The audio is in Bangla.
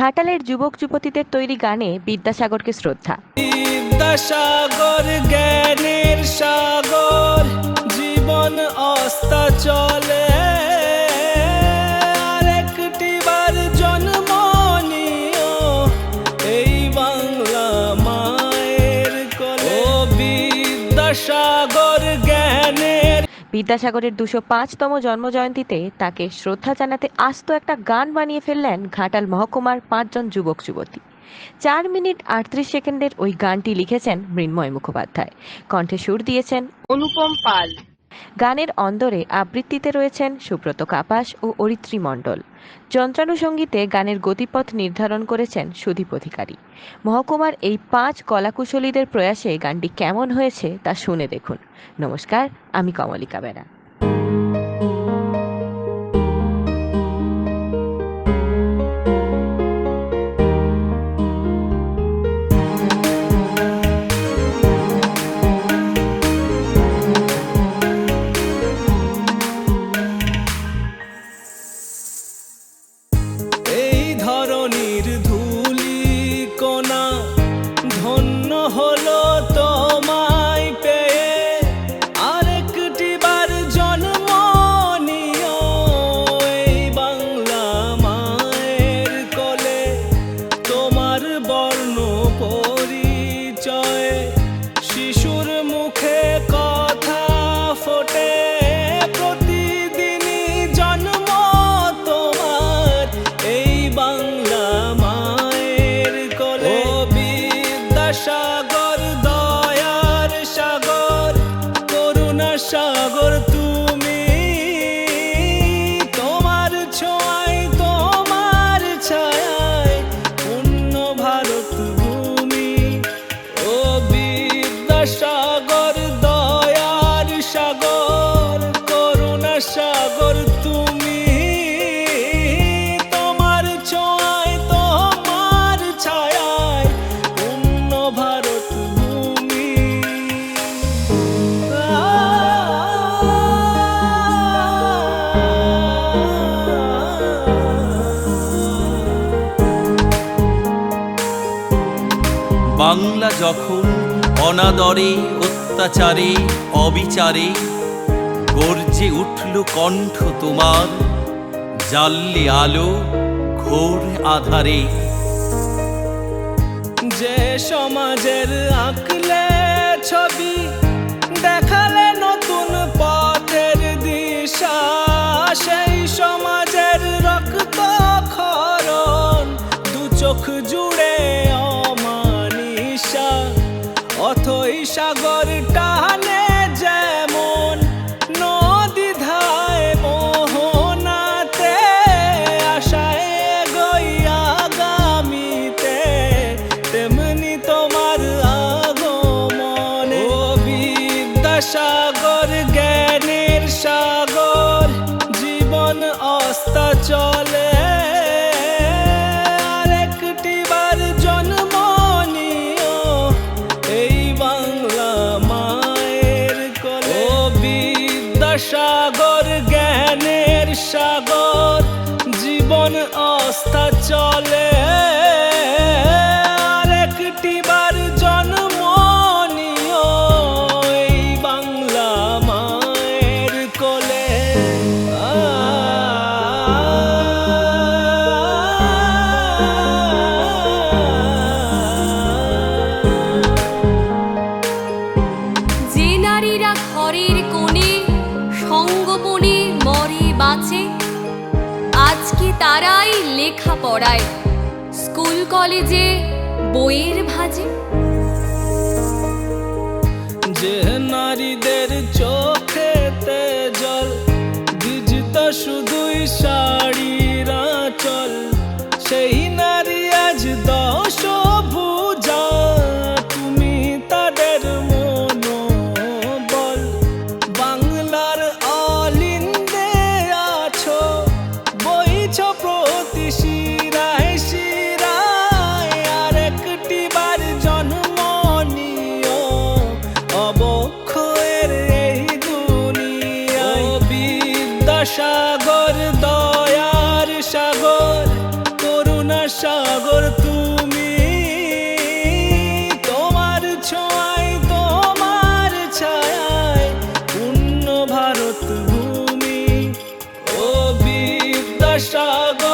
ঘাটালের যুবক যুবতীদের তৈরি গানে বিদ্যাসাগরকে শ্রদ্ধা। বিদ্যাসাগর জ্ঞানের সাগর, জীবন অস্তা চলে। আরেকটি বার বিদ্যাসাগরের দুশো পাঁচতম জন্মজয়ন্তীতে তাকে শ্রদ্ধা জানাতে আস্ত একটা গান বানিয়ে ফেললেন ঘাটাল মহকুমার পাঁচজন যুবক, যুবতী। চার মিনিট আটত্রিশ সেকেন্ডের ওই গানটি লিখেছেন মৃন্ময় মুখোপাধ্যায়। কণ্ঠে সুর দিয়েছেন অনুপম পাল। গানের অন্দরে আবৃত্তিতে রয়েছেন সুব্রত কাপাস ও অরিত্রী মণ্ডল। যন্ত্রানুসঙ্গীতে গানের গতিপথ নির্ধারণ করেছেন সুদীপ অধিকারী। মহকুমার এই পাঁচ কলাকুশলীদের প্রয়াসে গানটি কেমন হয়েছে তা শুনে দেখুন। নমস্কার, আমি কমলিকা বেরা। need it. বিদ্যাসাগর দয়ার সাগর, করুণা সাগর, তুমি তোমার ছোঁয়ায়, তোমার ছায়ায় পূর্ণ ভারত ভূমি। বাংলা যখন অনাদরে অত্যাচারে অবিচারে গর্জে উঠল কণ্ঠ তোমার জাল্লে আলো ঘোর আধারে। যে সমাজের আঁকলে বিদ্যাসাগর জ্ঞানের সাগর জীবন অস্তা সঙ্গোপনে মরে বাঁচে। আজকে তারাই লেখা পড়ায় স্কুল কলেজে বইয়ের ভাজে। যে নারীদের চোখেতে জল শুধুই শাড়ির আঁচল, সেই নারী আজ দশ সাগর